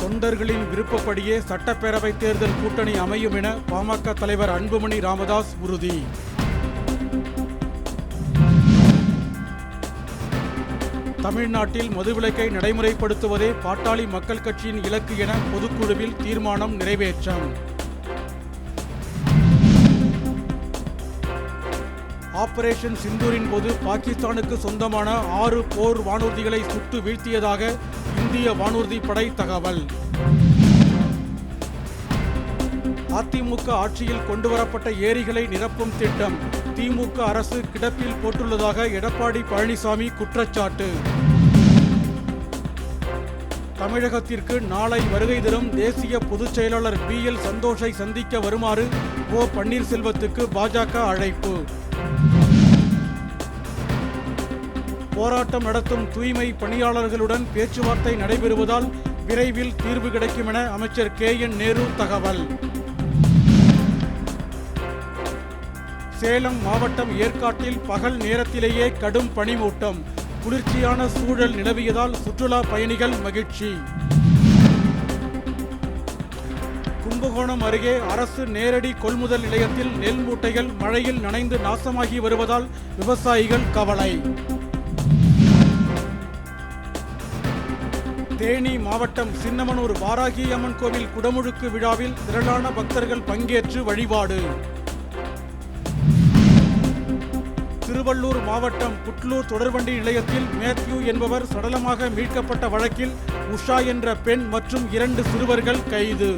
தொண்டர்களின் விருப்பப்படியே சட்டப்பேரவை தேர்தல் கூட்டணி அமையும் என பாமக தலைவர் அன்புமணி ராமதாஸ் உறுதி. தமிழ்நாட்டில் மதுவிலக்கை நடைமுறைப்படுத்துவதே பாட்டாளி மக்கள் கட்சியின் இலக்கு என பொதுக்குழுவில் தீர்மானம் நிறைவேற்றம். ஆபரேஷன் சிந்தூரின் போது பாகிஸ்தானுக்கு சொந்தமான ஆறு போர் வானூர்திகளை சுட்டு வீழ்த்தியதாக இந்திய வானூர்தி படை தகவல். அதிமுக ஆட்சியில் கொண்டுவரப்பட்ட ஏரிகளை நிரப்பும் திட்டம் திமுக அரசு கிடப்பில் போட்டுள்ளதாக எடப்பாடி பழனிசாமி குற்றச்சாட்டு. தமிழகத்திற்கு நாளை வருகை தரும் தேசிய பொதுச் செயலாளர் பி எல் சந்தோஷை சந்திக்க வருமாறு ஓ பன்னீர்செல்வத்துக்கு பாஜக அழைப்பு. போராட்டம் நடத்தும் தூய்மை பணியாளர்களுடன் பேச்சுவார்த்தை நடைபெறுவதால் விரைவில் தீர்வு கிடைக்கும் என அமைச்சர் கே என் நேரு தகவல். சேலம் மாவட்டம் ஏற்காட்டில் பகல் நேரத்திலேயே கடும் பனிமூட்டம். குளிர்ச்சியான சூழல் நிலவியதால் சுற்றுலா பயணிகள் மகிழ்ச்சி. கும்பகோணம் அருகே அரசு நேரடி கொள்முதல் நிலையத்தில் நெல் மூட்டைகள் மழையில் நனைந்து நாசமாகி வருவதால் விவசாயிகள் கவலை. தேனி மாவட்டம் சின்னமனூர் வாராகி அம்மன் கோவில் குடமுழுக்கு விழாவில் திரளான பக்தர்கள் பங்கேற்று வழிபாடு. திருவள்ளூர் மாவட்டம் புட்லூர் தொடர்வண்டி நிலையத்தில் மேத்யூ என்பவர் சடலமாக மீட்கப்பட்ட வழக்கில் உஷா என்ற பெண் மற்றும் இரண்டு சிறுவர்கள் கைது.